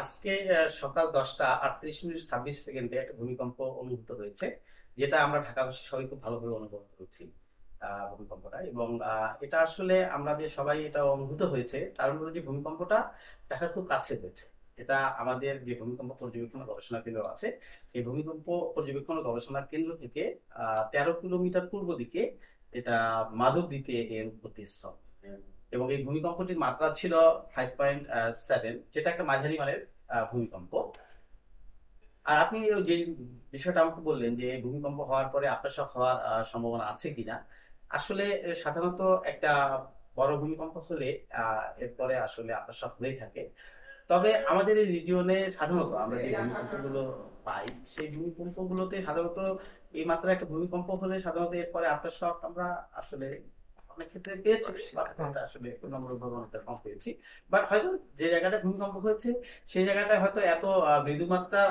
আজকে সকাল দশটা আটত্রিশ মিনিট ছাব্বিশ সেকেন্ডে একটা ভূমিকম্প অনুভূত হয়েছে যেটা আমরা ঢাকাবাসী সবাই খুব ভালোভাবে অনুভব করছি ভূমিকম্পটা। এবং এটা আসলে আমাদের সবাই এটা অনুভূত হয়েছে কারণ যে ভূমিকম্পটা ঢাকার খুব কাছে হয়েছে। এটা আমাদের যে ভূমিকম্প পর্যবেক্ষণ গবেষণা কেন্দ্র আছে এই ভূমিকম্প পর্যবেক্ষণ গবেষণা কেন্দ্র থেকে আহ, তেরো কিলোমিটার পূর্ব দিকে এটা মাধব মাধবদীতে এর উৎপত্তি স্থল এবং এই ভূমিকম্পটির মাত্রা ছিল ফাইভ পয়েন্ট সেভেন যেটা একটা মাঝারি মানের ভূমিকম্প। আর আপনি যে বিষয়টা আমাকে বললেন যে ভূমিকম্প হওয়ার পরে আফটারশক হওয়ার সম্ভাবনা আছে কিনা, আসলে সাধারণত একটা বড় ভূমিকম্প হলে এরপরে আসলে আফটারশক হয়েই থাকে। তবে আমাদের এই রিজিয়নে সাধারণত আমরা যে ভূমিকম্পগুলো পাই, সেই ভূমিকম্পগুলোতে সাধারণত এই মাত্রায় একটা ভূমিকম্প হলে সাধারণত এরপরে আফটারশক আমরা আসলে অনেক ক্ষেত্রে পেয়েছি বাট আসলে তুলনামূলকভাবে অনেকটা কম পেয়েছি। বাট হয়তো যে জায়গাটা ভূমিকম্প হয়েছে সেই জায়গাটায় হয়তো এত আহ, মৃদু মাত্রার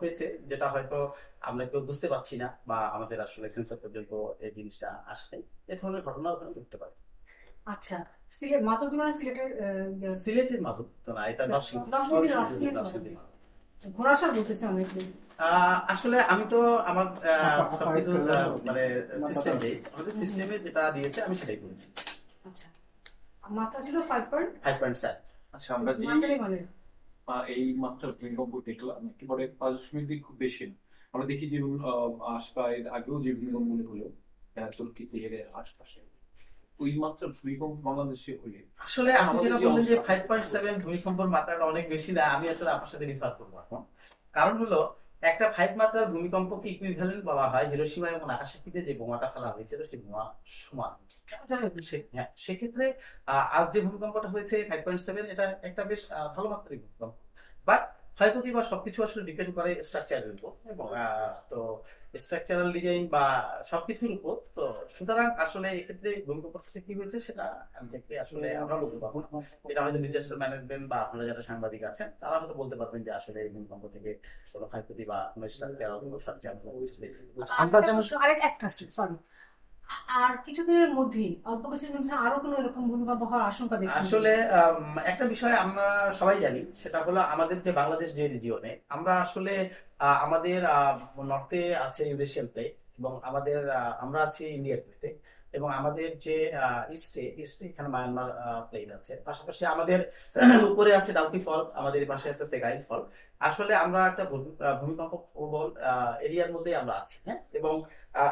হয়েছে যেটা হয়তো আমরা কেউ বুঝতে পারছি না বা আমাদের আসলে সেন্সর পর্যন্ত এই জিনিসটা আসে এ ধরনের ঘটনা ওখানে ঘটতে পারে। আচ্ছা সিলেট মাধবদী মানে সিলেটের সিলেটের মাধব না এটা নরসিংদী। নরসিংদী, বলতেছে অনেকে আসলে আমি তো আমার সবকিছু মানে সিস্টেম আমাদের সিস্টেমে যেটা দিয়েছে আমি সেটাই করেছি। আচ্ছা। মাত্রা ছিল five point five point seven আচ্ছা আমরা যে মানে? এই ভূমিকম্প দেখলাম একেবারে পাঁচ দশমিক দুই খুব বেশি না। আমরা দেখি যে আহ, আসবা এর আগেও যে ভূমিকম্পগুলো হলো তুর্কিতে এর আশপাশে। ওই ভূমিকম্প বাংলাদেশে হলে। আসলে আপনি যেটা বললেন যে ফাইভ পয়েন্ট সেভেন ভূমিকম্পের মাত্রাটা অনেক বেশি না আমি আসলে আপনার সাথে রিফার করব এখন। কারণ হলো একটা ফাইভ মাত্রার ভূমিকম্পকে ইকুইভ্যালেন্ট বলা হয় হিরোসীমা এবং নাগাসাকিতে যে বোমাটা ফেলা হয়েছিল সেই বোমা সমান। হ্যাঁ, সেক্ষেত্রে আজ যে ভূমিকম্পটা হয়েছে ফাইভ পয়েন্ট সেভেন এটা একটা বেশ ভালো মাত্রার ভূমিকম্প। বাট ক্ষয়ক্ষতি বা সবকিছু আসলে ডিপেন্ড করে স্ট্রাকচারের উপর এবং তো স্ট্রাকচারাল ডিজাইন বা সবকিছুর উপর তো সুতরাং আসলে এক্ষেত্রে ভূমিকম্প কি হয়েছে সেটা আমি দেখতে আসলে আমরা বলতে পারব না। এটা হয়তো ডিজাস্টার ম্যানেজমেন্ট বা আপনারা যারা সাংবাদিক আছেন তারা হয়তো বলতে পারবেন যে আসলে এই ভূমিকম্প থেকে কোনো ক্ষয়ক্ষতি বা কোনো স্ট্রাকচারাল কোনো স্ট্রাকচার আমরা যেমন আরেক একটা সরি আর কিছুদিনের মধ্যেই, অল্প কিছুদিনের মধ্যে আরও কোনো এরকম ভূমিকম্প হওয়ার আশঙ্কা দেখছি। আসলে একটা বিষয় আমরা সবাই জানি, সেটা হলো আমাদের যে বাংলাদেশ যে রিজিয়নে আমরা আসলে আমাদের নর্থে আছে ইউরেশিয়ান প্লেট এবং আমাদের আমরা আছি ইন্ডিয়ান প্লেটে এবং আমাদের যে ইস্টে ইস্টে এখানে মায়ানমার প্লেট আছে। পাশাপাশি আমাদের, উপরে আছে ডাউকি ফল আমাদের পাশে আছে সেগাইন ফল আসলে আমরা একটা ভূমিকম্প প্রবল এরিয়ার মধ্যে আমরা আছি হ্যাঁ? এবং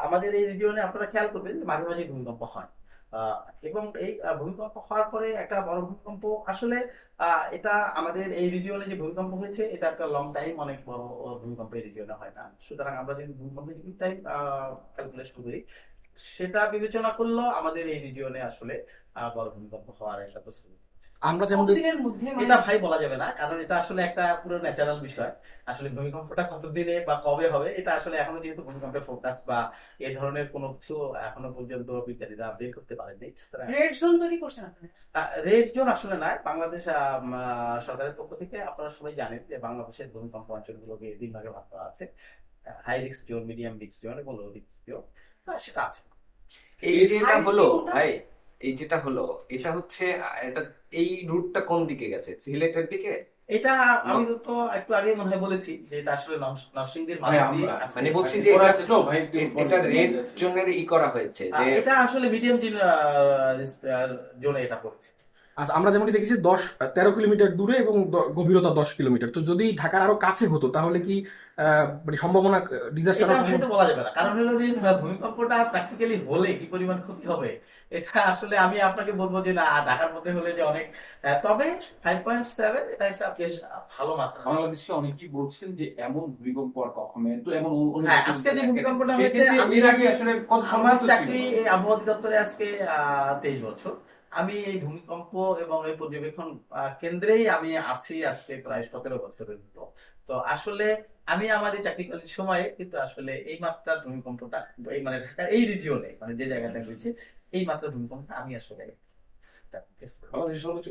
আমাদের এই রিজিয়নে আপনারা খেয়াল করবেন যে মাঝে মাঝে ভূমিকম্প হয়। এবং এই ভূমিকম্প হওয়ার পরে একটা বড় ভূমিকম্প আসলে এটা আমাদের এই রিজিয়নে যে ভূমিকম্প হয়েছে, এটা একটা লং টাইম অনেক বড় ভূমিকম্প এই রিজিয়নে হয় না। সুতরাং আমরা যদি ভূমিকম্পের টাইম ক্যালকুলেট করি সেটা বিবেচনা করলেও আমাদের এই রিজিয়নে আসলে বড় ভূমিকম্প হওয়ার একটা আমরা যেমন মানে এটা ভাই বলা যাবে না কারণ এটা আসলে একটা পুরো ন্যাচারাল বিষয়। আসলে ভূমিকম্পটা কতদিনে বা কবে হবে এটা আসলে এখনও যেহেতু ভূমিকম্পের ফোরকাস্ট বা এই ধরনের কোনো কিছু এখনও পর্যন্ত বিজ্ঞানীরা বের করতে পারেনি রেড জোন তৈরি করছেন রেড জোন আসলে নাই বাংলাদেশ আহ, সরকারের পক্ষ থেকে আপনারা সবাই জানেন যে বাংলাদেশের ভূমিকম্প অঞ্চলগুলোকে তিন ভাগে ভাগ করা আছে high risk zone medium risk zone এবং লো রিস্ক জোন সেটা আছে। এই যেটা হলো ভাই এই যেটা হলো এটা হচ্ছে এটা এই রুটটা কোন দিকে গেছে? সিলেটের দিকে? এটা আমি তো একটু আগে মনে হয় বলেছি যে এটা আসলে নরস- নরসিংদীর। মানে বলছি যে এটা- তো এটা রেড জোনের ই করা হয়েছে যে এটা আসলে মিডিয়াম জোনে এটা পড়ছে। আচ্ছা আমরা যেমনটি দেখেছি দশ তেরো কিলোমিটার দূরে এবং গভীরতা দশ কিলোমিটার। তো যদি ঢাকার আরও কাছে হতো তাহলে কি মানে সম্ভাবনা ডিজাস্টার বলা যাবে না। কারণ হলো যে ভূমিকম্পটা প্র্যাকটিক্যালি হলে কি পরিমাণ ক্ষতি হবে? এটা আসলে আমি আপনাকে বলব যে না ঢাকার মধ্যে হলে যে অনেক তবে ফাইভ পয়েন্ট সেভেন এটা একটা বেশ ভালো মাত্রা। বাংলাদেশে অনেকেই বলছেন যে এমন ভূমিকম্প আর কখনো তো এমন হ্যাঁ, আজকে যে ভূমিকম্পটা হয়েছে, এর আগে আসলে আমার চাকরি আবহাওয়া অধিদপ্তরে আজকে তেইশ বছর। আমি এই ভূমিকম্প এবং এই পর্যবেক্ষণ কেন্দ্রেই আমি আছি আজকে প্রায় সতেরো বছরের মতো। তো আসলে আমি আমার এই চাকরিকালীন সময়ে কিন্তু আসলে এই মাত্রার ভূমিকম্পটা, এই মানে ঢাকার এই রিজিওনে মানে যে জায়গাটা রয়েছে, এই মাত্রার ভূমিকম্পটা আমি আসলে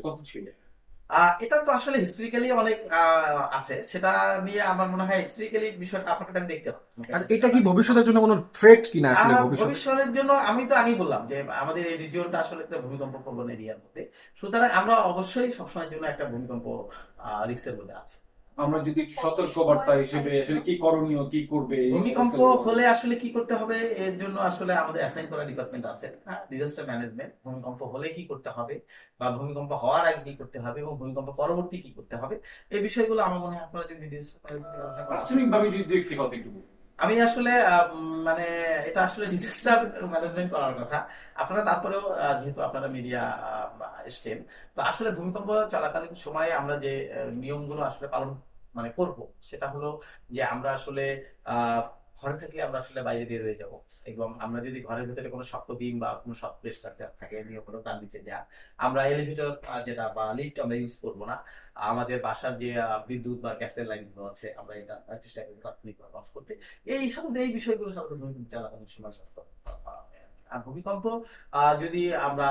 কত ছিল? এটা তো আসলে হিস্ট্রিক্যালি অনেক আছে। সেটা নিয়ে আমার মনে হয় হিস্ট্রিক্যালি বিষয়টা আপনাকে দেখতে হবে এটা কি ভবিষ্যতের জন্য কোনো থ্রেট কিনা আসলে ভবিষ্যতের জন্য আমি তো আগেই বললাম যে আমাদের এই রিজিয়নটা আসলে একটা ভূমিকম্প প্রবণ এরিয়ার মধ্যে সুতরাং আমরা অবশ্যই সবসময়ের জন্য একটা ভূমিকম্প রিক্সের মধ্যে আছি। আমরা যদি সতর্কবার্তা হিসেবে আসলে কি করণীয় কি করবে ভূমিকম্প হলে আসলে কি করতে হবে? এর জন্য আসলে আমাদের অ্যাসাইন করা ডিপার্টমেন্ট আছে। ডিজাস্টার ম্যানেজমেন্ট ভূমিকম্প হলে কি করতে হবে? বা ভূমিকম্প হওয়ার আগে কি করতে হবে এবং ভূমিকম্প পরবর্তী কি করতে হবে? এই বিষয়গুলো আমার মনে হয় আপনারা যদি প্রাথমিকভাবে যদি দু একটি কথা একটু আমি আসলে মানে এটা আসলে ডিজাস্টার ম্যানেজমেন্ট করার কথা। আপনারা তারপরেও যেহেতু আপনারা মিডিয়া এসছেন তো আসলে ভূমিকম্প চলাকালীন সময়ে আমরা যে নিয়মগুলো আসলে পালন মানে করব, সেটা হলো যে আমরা আসলে ঘরে থাকলে আমরা আসলে বাইরে দিয়ে দিয়ে যাব। এবং আমরা যদি ঘরের ভিতরে কোনো শক্ত বিম বা কোনো শক্ত স্ট্রাকচার থাকে, নিয়ে কোনো ডান নিচে যা আমরা এলিভেটর যেটা বা লিফট আমরা ইউজ করব না। আমাদের বাসার যে বিদ্যুৎ বা গ্যাসের লাইনগুলো আছে, আমরা এটা চেষ্টা করি তাৎক্ষণিকভাবে অফ করতে। এই সাধারণত এই বিষয়গুলো সাধারণত সময়। আর ভূমিকম্প যদি আমরা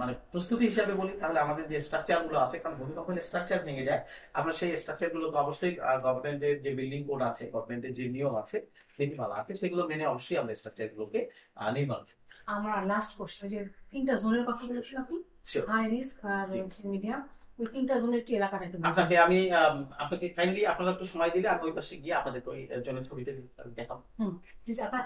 মানে প্রস্তুতি হিসাবে বলি তাহলে আমাদের যে স্ট্রাকচারগুলো আছে কারণ ভূমিকম্প স্ট্রাকচার ভেঙে যায় আমরা সেই স্ট্রাকচারগুলো তো অবশ্যই গভর্নমেন্টের যে বিল্ডিং কোড আছে গভর্নমেন্টের যে নিয়ম আছে নীতিমালা আছে সেগুলো মেনে অবশ্যই আমরা স্ট্রাকচার গুলোকে নির্মাণ। আমার লাস্ট কোশ্চেন যে তিনটা জোনের কথা আপনি? হাই রিস্ক আর মিডিয়াম ওই তিনটা জোনের একটু এলাকাটা একটু আপনাকে আমি আপনাকে কাইন্ডলি আপনারা একটু সময় দিলে আমি ওই পাশে গিয়ে আপনাদের ওই জন্য ছবিটা দেখাবো। প্লিজ আপনার